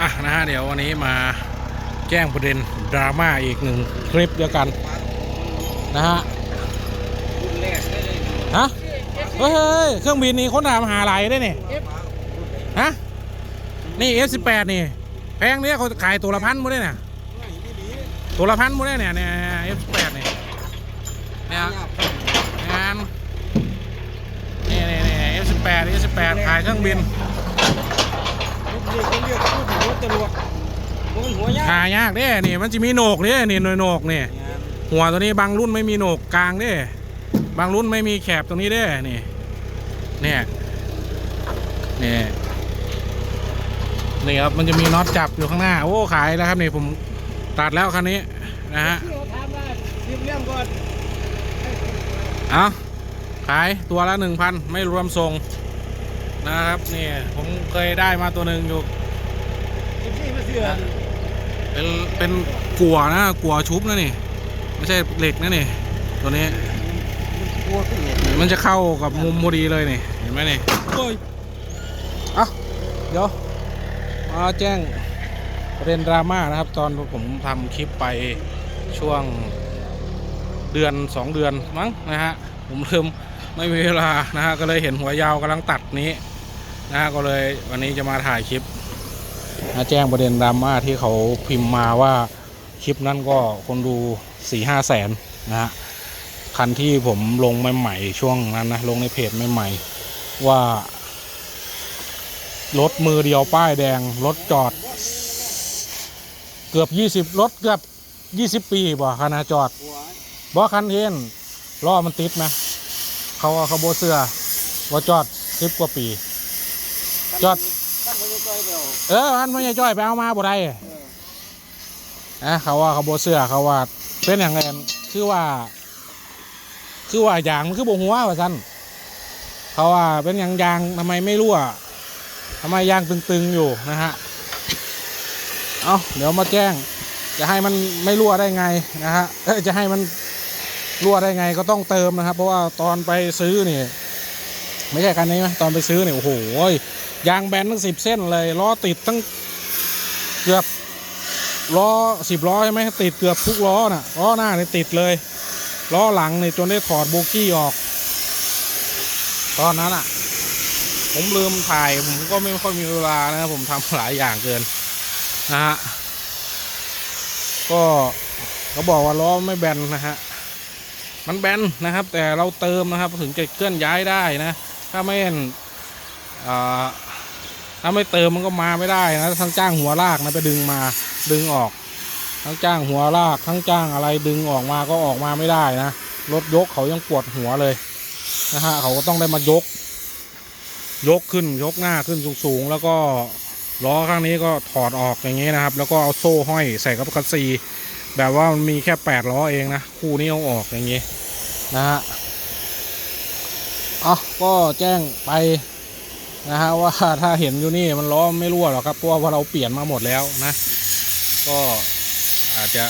อะนะฮะเดี๋ยววันนี้มาแจ้งประเด็นดราม่าอีกหนึ่งคลิปเดียวกันนะฮะฮะเฮ้ยเครื่องบินนี่ค้นหามหาไหลได้เนี่ยฮะนี่ F18 นี่ แพงเนี่ยเขาขายตัวละพันหมดเลยเนี่ยตัวละพันหมดเลยเนี่ยเนี่ย F18 นี่เนี่ยงานนี่นี่นี่ F18 F18 ขายเครื่องบินนี่เขาเรียกรุ่นหัวจรวด มันหัวยากหายากเด้นี่มันจะมีโหนกเด้นี่หน่วยโหนกนี่หัวตัวนี้บางรุ่นไม่มีโหนกกลางเด้บางรุ่นไม่มีแคบตรงนี้เด้นี่เนี่ยนี่นี่ครับมันจะมีน็อตจับอยู่ข้างหน้าโอ้ขายแล้วครับนี่ผมตัดแล้วคันนี้นะฮะที่เขาถามว่าเรียบเรียงก่อนเอาขายตัวละหนึ่งพันไม่รวมส่งนะครับนี่ผมเคยได้มาตัวหนึ่งอยู่สิบสี่มาเสือ เป็นเป็นกัวนะกัวชุบนะนี่ ไม่ใช่เหล็กนะนี่ ตัวนี้ มันจะเข้ากับมุมพอดีเลยนี่ เห็นไหมนี่โอ้ยอะเดี๋ยวมาแจ้งประเด็นดราม่านะครับ ตอนผมทำคลิปไปช่วงเดือนสองเดือนมั้งนะฮะผมลืมไม่มีเวลานะฮะก็เลยเห็นหัวยาวกำลังตัดนี้นะฮะก็เลยวันนี้จะมาถ่ายคลิป แจ้งประเด็นดราม่าที่เขาพิมพ์มาว่าคลิปนั้นก็คนดูสี่ห้าแสนนะฮะคันที่ผมลงใหม่ๆช่วงนั้นนะลงในเพจใหม่ๆว่ารถมือเดียวป้ายแดงรถจอด เกือบยี่สิบรถเกือบยี่สิบปีบ่คณะจอดหัวบ่คันเห็นล้อมันติดไหมเขาว่าเขาโบเสือว่าจอดสิบกว่าปี จอด เดียวเออมันไม่ใช่จ้อยไปเอามาบ่ได้เออนะเขาว่าเขาโบเสือเขาว่าเป็นอย่างไรคือว่า คือว่าอย่างมันคือโบหัวว่าซั่นเขาว่าเป็นอย่างยางทำไมไม่รั่วทำไมยางตึงๆอยู่นะฮะเอาเดี๋ยวมาแจ้ง จะให้มันไม่รั่วได้ไงนะฮะเอ้ยจะให้มันรั่วได้ไงก็ต้องเติมนะครับ เพราะว่าตอนไปซื้อนี่ ไม่ใช่คันนี้ไหมตอนไปซื้อเนี่ยโอ้โห ยางแบนตั้งสิบเส้นเลยล้อติดตั้งเกือบล้อสิบล้อใช่ไหมติดเกือบทุกล้อน่ะล้อหน้าเนี่ยติดเลยล้อหลังเนี่ยจนได้ถอดโบกี้ออก ตอนนั้นอะ ผมลืมถ่ายผมก็ไม่ค่อยมีเวลานะผมทำหลายอย่างเกินนะฮะก็เขาบอกว่าล้อไม่แบนนะฮะมันแบนนะครับ แต่เราเติมนะครับถึงจะเคลื่อนย้ายได้นะ ถ้าไม่เห็นอ่า ถ้าไม่เติมมันก็มาไม่ได้นะทั้งจ้างหัวลากนะไปดึงมาดึงออก ทั้งจ้างหัวลากทั้งจ้างอะไรดึงออกมาก็ออกมาไม่ได้นะรถยกเขายังปวดหัวเลยนะฮะเขาก็ต้องได้มายก ยกขึ้นยกหน้าขึ้นสูงๆแล้วก็ล้อข้างนี้ก็ถอดออกอย่างนี้นะครับ แล้วก็เอาโซ่ห้อยใส่กับคัสซีแบบว่ามันมีแค่แปดล้อเองนะคู่นี้เอาออกอย่างนี้นะฮะอะก็แจ้งไป นะฮะว่าถ้าเห็นอยู่นี่มันล้อไม่รั่วหรอกครับเพราะว่าเราเปลี่ยนมาหมดแล้วนะ ก็อาจจะ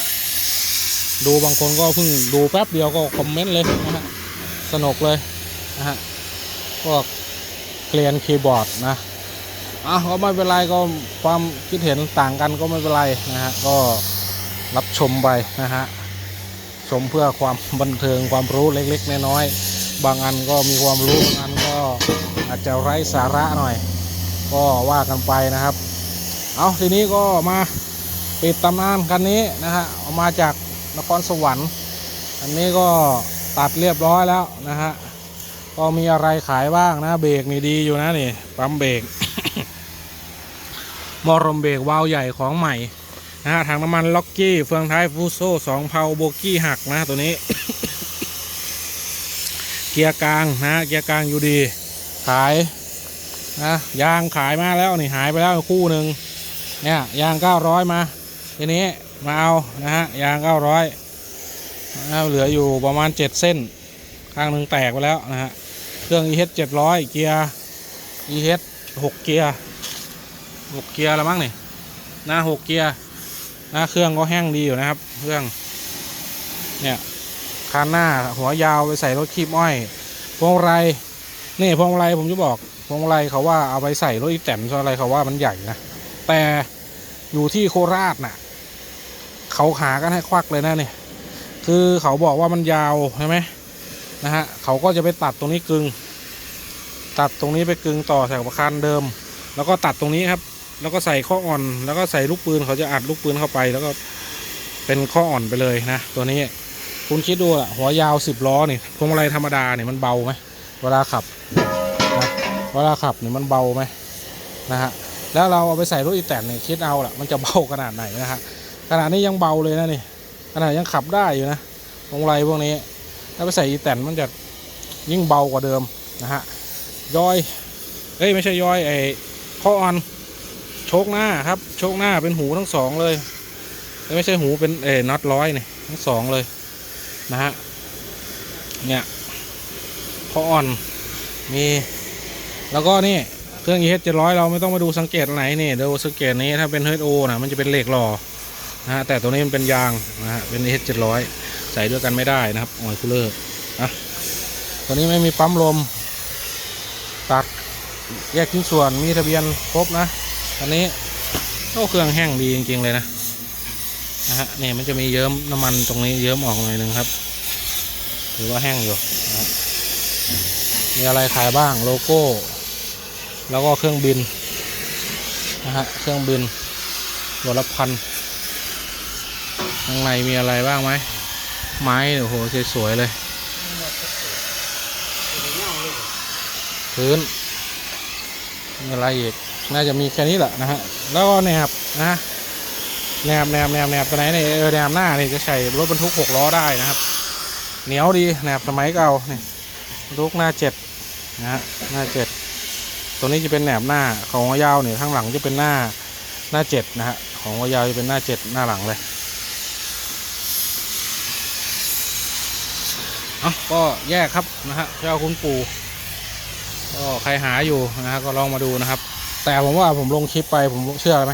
ดูบางคนก็เพิ่งดูแป๊บเดียวก็คอมเมนต์เลยนะฮะสนุกเลยนะฮะพวกเกลียนคีย์บอร์ดนะอะก็ไม่เป็นไรก็ความคิดเห็นต่างกันก็ไม่เป็นไรนะฮะก็รับชมไปนะฮะชมเพื่อความบันเทิงความรู้เล็กๆน้อยๆบางอันก็มีความรู้บางอันก็ อาจจะไร้สาระหน่อย ก็ว่ากันไปนะครับ เอาทีนี้ก็มาปิดตำนานคันนี้นะฮะเอามาจากนครสวรรค์อันนี้ก็ตัดเรียบร้อยแล้วนะฮะก็มีอะไรขายบ้างนะเบรกนี่ดีอยู่นะนี่ปั๊มเบรกมอรมเบรกวาล์วใหญ่ของใหม่นะฮะถังน้ำมันล็อกกี้เฟืองท้ายฟูโซ่สองเพาโบกี้หักนะตัวนี้ เกียร์กลางนะเกียร์กลางอยู่ดี ขายนะยางขายมาแล้วนี่หายไปแล้วคู่หนึ่งเนี่ยยาง900มาทีนี้มาเอานะฮะยาง900นะเหลืออยู่ประมาณ7เส้น ข้างหนึ่งแตกไปแล้วนะฮะเครื่อง EH 700 เกียร์ EH 6 เกียร์6เกียร์แล้วมั้งนี่หนะ6เกียร์หนะเครื่องก็แห้งดีอยู่นะครับ เครื่องเนี่ยคันหน้าหัวยาวไปใส่รถคีบอ้อยพวงไร นี่พวงไรผมจะบอกพวงไรเขาว่าเอาไปใส่รถอีแตนอะไรเขาว่ามันใหญ่นะแต่อยู่ที่โคราชน่ะ เขาหากันให้ควักเลยนะเนี่ยคือเขาบอกว่ามันยาวใช่ไหมนะฮะเขาก็จะไปตัดตรงนี้กึง ตัดตรงนี้ไปกึงต่อใส่กับคันเดิม แล้วก็ตัดตรงนี้ครับ แล้วก็ใส่ข้ออ่อน แล้วก็ใส่ลูกปืนเขาจะอัดลูกปืนเข้าไป แล้วก็เป็นข้ออ่อนไปเลยนะ ตัวนี้คุณคิดดูอะหัวยาวสิบล้อนี่พวงมาลัยธรรมดาเนี่ยมันเบาไหมเวลาขับ เวลาขับเนี่ยมันเบาไหมนะฮะแล้วเราเอาไปใส่รถอีแตนเนี่ยคิดเอาละมันจะเบาขนาดไหนนะฮะขนาดนี้ยังเบาเลยนะนี่ขนาดยังขับได้อยู่นะวงมาลัยพวกนี้ถ้าไปใส่อีแตนมันจะยิ่งเบากว่าเดิมนะฮะย้อยเอ้ยไม่ใช่ย้อยไอ้ข้ออ่อนโชคหน้าครับโชคหน้าเป็นหูทั้งสองเลยไม่ใช่หูเป็นเอ้น็อตร้อยเนี่ยทั้งสองเลยนะฮะเนี่ยข้ออ่อนมี แล้วก็นี่เครื่อง EH 700 เราไม่ต้องมาดูสังเกตไหนนี่ดูสังเกตนี้ถ้าเป็น HO นะมันจะเป็นเหล็กหล่อนะฮะแต่ตัวนี้มันเป็นยางนะฮะเป็น EH 700 ใส่ด้วยกันไม่ได้นะครับออยคูลเลอร์นะตัวนี้ไม่มีปั๊มลม ตัดแยกชิ้นส่วนมีทะเบียนครบนะอันนี้โอ้เครื่องแห้งดีจริงๆเลยนะนะฮะนี่มันจะมีเยิ้มน้ำมันตรงนี้เยิ้มออกหน่อยหนึงครับถือว่าแห้งอยู่นะฮะมีอะไรขายบ้างโลโก้ แล้วก็เครื่องบินนะฮะเครื่องบินตัวละพันข้างในมีอะไรบ้างไหมไม้โอ้โหสวยๆเลย พื้นมีอะไรอีกน่าจะมีแค่นี้แหละนะฮะแล้วก็แหนบนะฮะแหนบแหนบแหนบแนบตัวไหนเนี่ยเออแหนบหน้านี่จะใส่รถบรรทุกหกล้อได้นะครับ เหนียวดีแหนบสมัยเก่านี่บรรทุกหน้าเจ็ดนะฮะหน้าเจ็ด ตัวนี้จะเป็นแหนบหน้าของหัวยาวเนี่ยข้างหลังจะเป็นหน้าหน้าเจ็ดนะฮะของหัวยาวจะเป็นหน้าเจ็ดหน้าหลังเลยเอาก็แยกครับนะฮะเจ้าคุณปู่ก็ใครหาอยู่นะฮะก็ลองมาดูนะครับ แต่ผมว่าผมลงคลิปไปผมเชื่อไหม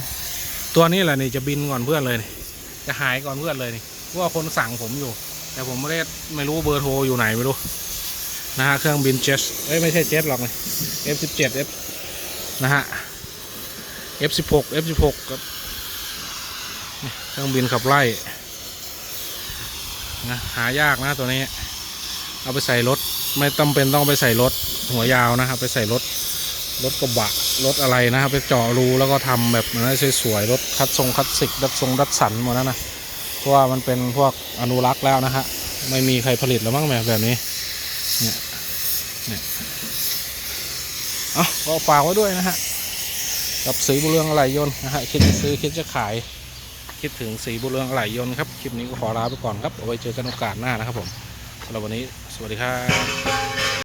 ตัวนี้แหละนี่จะบินก่อนเพื่อนเลยนี่จะหายก่อนเพื่อนเลยนี่เพราะว่าคนสั่งผมอยู่ แต่ผมไม่ได้ไม่รู้เบอร์โทรอยู่ไหนไม่รู้ นะฮะเครื่องบินเจ็ตเอ้ยไม่ใช่เจ็ตหรอกนี่ F17 F นะฮะ F16 F16 ครับเครื่องบินขับไล่นะหายากนะตัวนี้ เอาไปใส่รถ ไม่จำเป็นต้องไปใส่รถหัวยาวนะครับ ไปใส่รถรถกระบะรถอะไรนะครับ ไปเจาะรูแล้วก็ทำแบบนั้นสวยๆรถคัดทรงคัดสิกดัดทรงดัดสันหมดนั้นนะเพราะว่ามันเป็นพวกอนุรักษ์แล้วนะฮะไม่มีใครผลิตแล้วมั้งแบบแบบนี้ เนี่ยเนี่ยเอาก็ฝากไว้ด้วยนะฮะ กับสีบุเรืองอะไหล่ยนต์นะฮะ คิดจะซื้อคิดจะขาย คิดถึงสีบุเรืองอะไหล่ยนต์ครับ คลิปนี้ก็ขอลาไปก่อนครับเอาไว้เจอกันโอกาสหน้านะครับผมสำหรับวันนี้ สวัสดีครับ